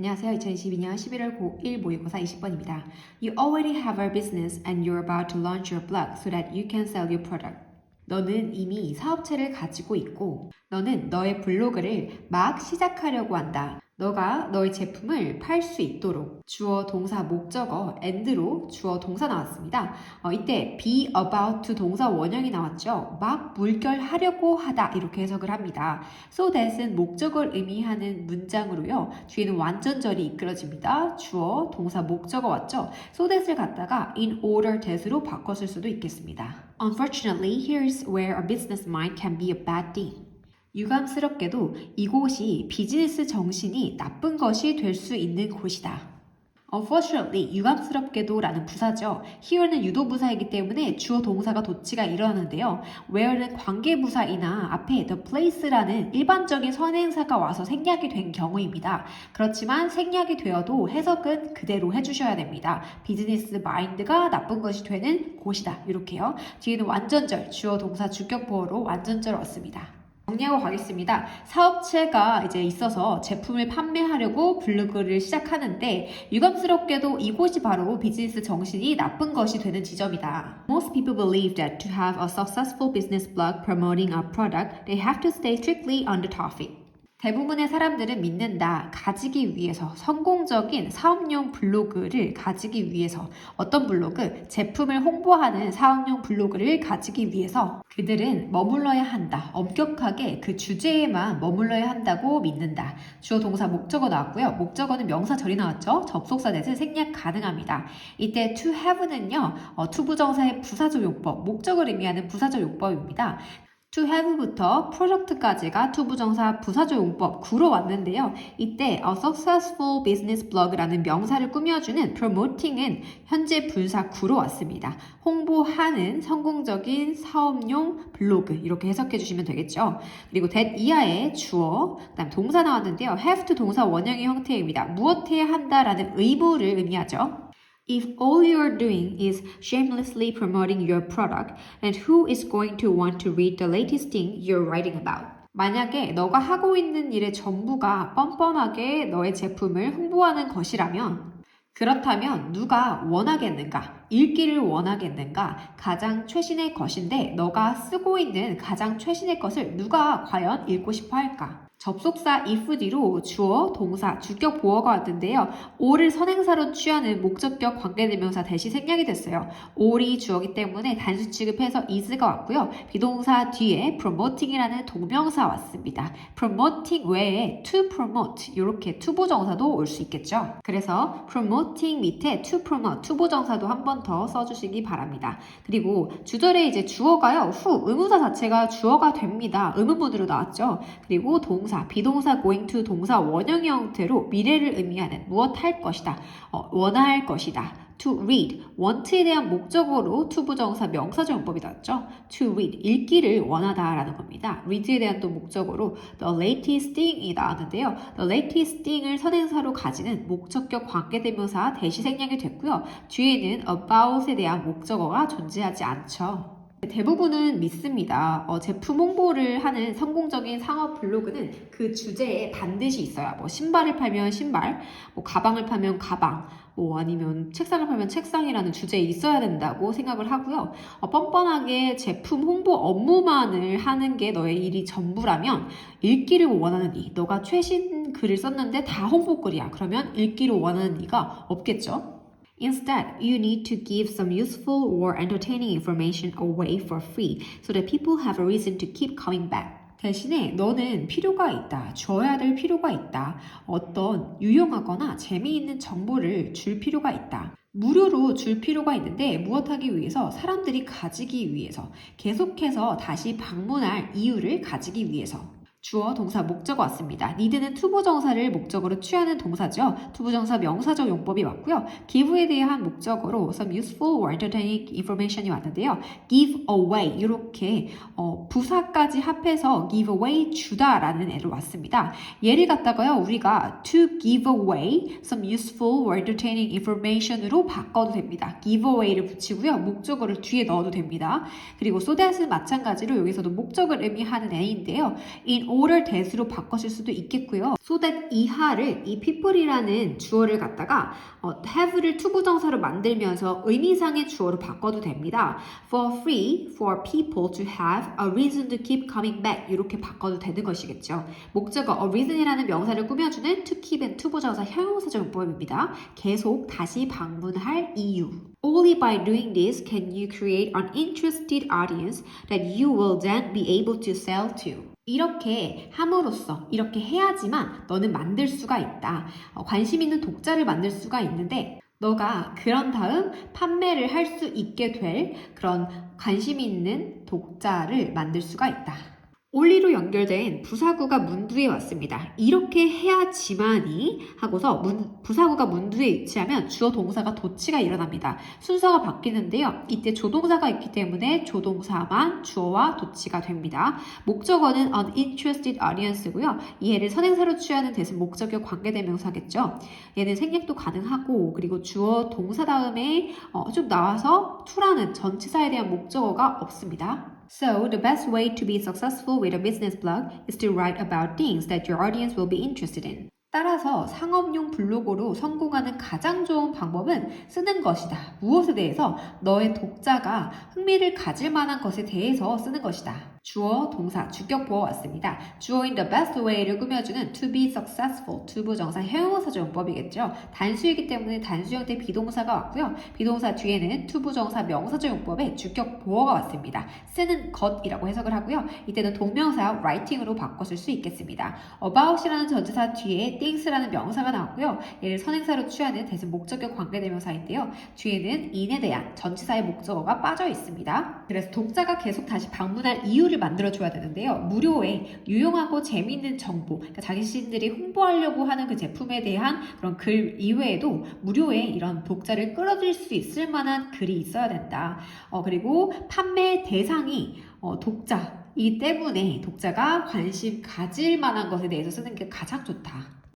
안녕하세요. 2022년 11월 고1 모의고사 20번입니다. You already have a business and you're about to launch your blog so that you can sell your product. 너는 이미 사업체를 가지고 있고 너는 너의 블로그를 막 시작하려고 한다. 너가 너의 제품을 팔 수 있도록 주어 동사 목적어 and로 주어 동사 나왔습니다. 어, 이때 be about to 동사 원형이 나왔죠. 막 물결하려고 하다 이렇게 해석을 합니다. so that은 목적을 의미하는 문장으로요. 뒤에는 완전절이 이끌어집니다. 주어 동사 목적어 왔죠. so that을 갖다가 in order that으로 바꿨을 수도 있겠습니다. Unfortunately, here's where a business mind can be a bad thing. 유감스럽게도 이곳이 비즈니스 정신이 나쁜 것이 될 수 있는 곳이다. Unfortunately, 유감스럽게도 라는 부사죠. here는 유도부사이기 때문에 주어 동사가 도치가 일어나는데요. where는 관계부사이나 앞에 the place라는 일반적인 선행사가 와서 생략이 된 경우입니다. 그렇지만 생략이 되어도 해석은 그대로 해주셔야 됩니다. 비즈니스 마인드가 나쁜 것이 되는 곳이다. 이렇게요. 뒤에는 완전절, 주어 동사 주격보어로 완전절 왔습니다. 정리하고 가겠습니다. 사업체가 이제 있어서 제품을 판매하려고 블로그를 시작하는데 유감스럽게도 이곳이 바로 비즈니스 정신이 나쁜 것이 되는 지점이다. Most people believe that to have a successful business blog promoting a product, they have to stay strictly on the topic. 대부분의 사람들은 믿는다. 가지기 위해서 성공적인 사업용 블로그를 가지기 위해서 어떤 블로그, 제품을 홍보하는 사업용 블로그를 가지기 위해서 그들은 머물러야 한다. 엄격하게 그 주제에만 머물러야 한다고 믿는다. 주어 동사 목적어 나왔고요. 목적어는 명사 절이 나왔죠. 접속사 넷은 생략 가능합니다. 이때 to have는요. 어, 투부정사의 부사적 용법, 목적을 의미하는 부사적 용법입니다. To have부터 프로젝트까지가 투부정사 부사조 용법 구로 왔는데요. 이때 a successful business blog라는 명사를 꾸며주는 promoting은 현재 분사 구로 왔습니다. 홍보하는 성공적인 사업용 블로그 이렇게 해석해 주시면 되겠죠. 그리고 that 이하의 주어, 그다음 동사 나왔는데요. have to 동사 원형의 형태입니다. 무엇해야 한다라는 의무를 의미하죠. If all you're doing is shamelessly promoting your product, and who is going to want to read the latest thing you're writing about? 만약에 너가 하고 있는 일의 전부가 뻔뻔하게 너의 제품을 홍보하는 것이라면 그렇다면 누가 원하겠는가? 읽기를 원하겠는가? 가장 최신의 것인데 너가 쓰고 있는 가장 최신의 것을 누가 과연 읽고 싶어 할까? 접속사 if 뒤로 주어, 동사, 주격 보어가 왔는데요. all을 선행사로 취하는 목적격 관계대명사 대신 생략이 됐어요. all이 주어기 때문에 단수 취급해서 is가 왔고요. 비동사 뒤에 promoting이라는 동명사 왔습니다. promoting 외에 to promote 이렇게 투부정사도 올 수 있겠죠. 그래서 promoting 밑에 to promote 투부정사도 한 번 더 써주시기 바랍니다. 그리고 주절에 이제 주어가요. 후 의무사 자체가 주어가 됩니다. 의문문으로 나왔죠. 그리고 동사 동사, 비동사 going to 동사 원형의 형태로 미래를 의미하는 무엇 할 것이다, 어, 원할 것이다. to read, want에 대한 목적어로 투부정사 명사적 용법이 나왔죠. to read, 읽기를 원하다라는 겁니다. read에 대한 또 목적어로 the latest thing이 나왔는데요. the latest thing을 선행사로 가지는 목적격 관계대명사 대시 생략이 됐고요. 뒤에는 about에 대한 목적어가 존재하지 않죠. 대부분은 믿습니다. 어, 제품 홍보를 하는 성공적인 상업 블로그는 그 주제에 반드시 있어요. 뭐 신발을 팔면 신발, 뭐 가방을 팔면 가방, 뭐 아니면 책상을 팔면 책상이라는 주제에 있어야 된다고 생각을 하고요. 어, 뻔뻔하게 제품 홍보 업무만을 하는 게 너의 일이 전부라면 읽기를 원하는 이, 너가 최신 글을 썼는데 다 홍보 글이야. 그러면 읽기를 원하는 이가 없겠죠. Instead, you need to give some useful or entertaining information away for free so that people have a reason to keep coming back. 대신에 너는 필요가 있다. 줘야 될 필요가 있다. 어떤 유용하거나 재미있는 정보를 줄 필요가 있다. 무료로 줄 필요가 있는데 무엇하기 위해서 사람들이 가지기 위해서 계속해서 다시 방문할 이유를 가지기 위해서 주어, 동사, 목적어 왔습니다. need는 투부정사를 목적으로 취하는 동사죠. 투부정사 명사적 용법이 왔고요. give에 대한 목적어로 some useful or entertaining information이 왔는데요. give away 이렇게 어, 부사까지 합해서 give away 주다라는 애로 왔습니다. 얘를 갖다가요 우리가 to give away some useful or entertaining information으로 바꿔도 됩니다. give away를 붙이고요 목적어를 뒤에 넣어도 됩니다. 그리고 so that은 마찬가지로 여기서도 목적을 의미하는 애인데요. in order that으로 바꿔줄 수도 있겠고요. so that 이하를 이 people이라는 주어를 갖다가 어, have를 투부정사로 만들면서 의미상의 주어로 바꿔도 됩니다. For free, for people to have a reason to keep coming back 이렇게 바꿔도 되는 것이겠죠. 목적어 a reason이라는 명사를 꾸며주는 to keep은 투부정사 형용사적 문법입니다. 계속 다시 방문할 이유. Only by doing this can you create an interested audience that you will then be able to sell to. 이렇게 함으로써 이렇게 해야지만 너는 만들 수가 있다. 어, 관심 있는 독자를 만들 수가 있는데 너가 그런 다음 판매를 할 수 있게 될 그런 관심 있는 독자를 만들 수가 있다. 올리로 연결된 부사구가 문두에 왔습니다. 이렇게 해야지만이 하고서 문, 부사구가 문두에 위치하면 주어 동사가 도치가 일어납니다. 순서가 바뀌는데요. 이때 조동사가 있기 때문에 조동사만 주어와 도치가 됩니다. 목적어는 uninterested audience고요. 이 애를 선행사로 취하는 대신 목적격 관계대명사겠죠. 얘는 생략도 가능하고 그리고 주어 동사 다음에 어, 좀 나와서 to라는 전치사에 대한 목적어가 없습니다. So, the best way to be successful with a business blog is to write about things that your audience will be interested in. 따라서 상업용 블로그로 성공하는 가장 좋은 방법은 쓰는 것이다. 무엇에 대해서 너의 독자가 흥미를 가질 만한 것에 대해서 쓰는 것이다. 주어, 동사, 주격 보어 왔습니다. 주어인 the best way를 꾸며주는 to be successful, 투부정사, 형용사적 용법이겠죠. 단수이기 때문에 단수 형태 비동사가 왔고요. 비동사 뒤에는 투부정사, 명사적 용법에 주격 보어가 왔습니다. 쓰는 것이라고 해석을 하고요. 이때는 동명사 writing으로 바꿔줄 수 있겠습니다. about이라는 전치사 뒤에 things라는 명사가 나왔고요. 얘를 선행사로 취하는 대신 목적격 관계대명사인데요. 뒤에는 in에 대한 전치사의 목적어가 빠져 있습니다. 그래서 독자가 계속 다시 방문할 이유를 만들어줘야 되는데요. 무료에 유용하고 재미있는 정보, 그러니까 자기 자신들이 홍보하려고 하는 그 제품에 대한 그런 글 이외에도 무료에 이런 독자를 끌어들일 수 있을 만한 글이 있어야 된다. 어, 그리고 판매 대상이 어, 독자이기 때문에 독자가 관심 가질 만한 것에 대해서 쓰는 게 가장 좋다.